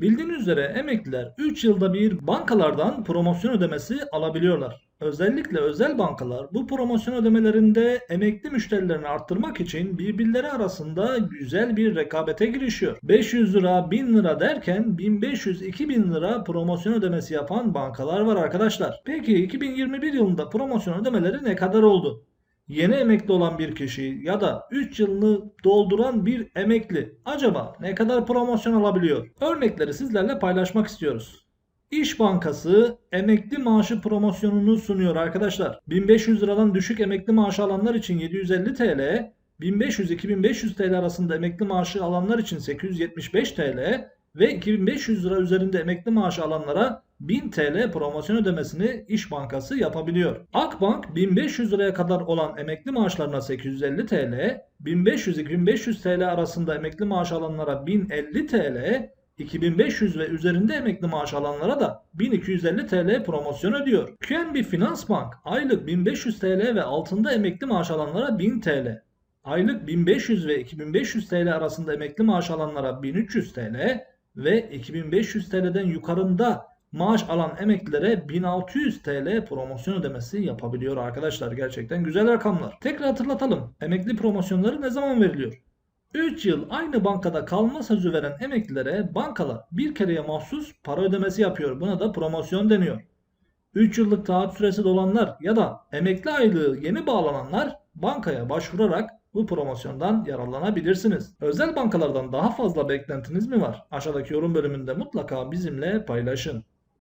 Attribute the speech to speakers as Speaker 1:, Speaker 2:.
Speaker 1: Bildiğiniz üzere emekliler 3 yılda bir bankalardan promosyon ödemesi alabiliyorlar. Özellikle özel bankalar bu promosyon ödemelerinde emekli müşterilerini arttırmak için birbirleri arasında güzel bir rekabete girişiyor. 500 lira 1000 lira derken 1500-2000 lira promosyon ödemesi yapan bankalar var arkadaşlar. Peki 2021 yılında promosyon ödemeleri ne kadar oldu? Yeni emekli olan bir kişi ya da 3 yılını dolduran bir emekli acaba ne kadar promosyon alabiliyor? Örnekleri sizlerle paylaşmak istiyoruz. İş Bankası emekli maaşı promosyonunu sunuyor arkadaşlar. 1500 liradan düşük emekli maaşı alanlar için 750 TL, 1500-2500 TL arasında emekli maaşı alanlar için 875 TL ve 2500 lira üzerinde emekli maaşı alanlara 1000 TL promosyon ödemesini İş Bankası yapabiliyor. Akbank 1500 liraya kadar olan emekli maaşlarına 850 TL, 1500-2500 TL arasında emekli maaş alanlara 1050 TL, 2500 ve üzerinde emekli maaş alanlara da 1250 TL promosyon ödüyor. QNB Finans Bank aylık 1500 TL ve altında emekli maaş alanlara 1000 TL. Aylık 1500 ve 2500 TL arasında emekli maaş alanlara 1300 TL ve 2500 TL'den yukarında maaş alan emeklilere 1600 TL promosyon ödemesi yapabiliyor arkadaşlar. Gerçekten güzel rakamlar. Tekrar hatırlatalım. Emekli promosyonları ne zaman veriliyor? 3 yıl aynı bankada kalma sözü veren emeklilere bankalar bir kereye mahsus para ödemesi yapıyor. Buna da promosyon deniyor. 3 yıllık taahhüt süresi dolanlar ya da emekli aylığı yeni bağlananlar bankaya başvurarak bu promosyondan yararlanabilirsiniz. Özel bankalardan daha fazla beklentiniz mi var? Aşağıdaki yorum bölümünde mutlaka bizimle paylaşın.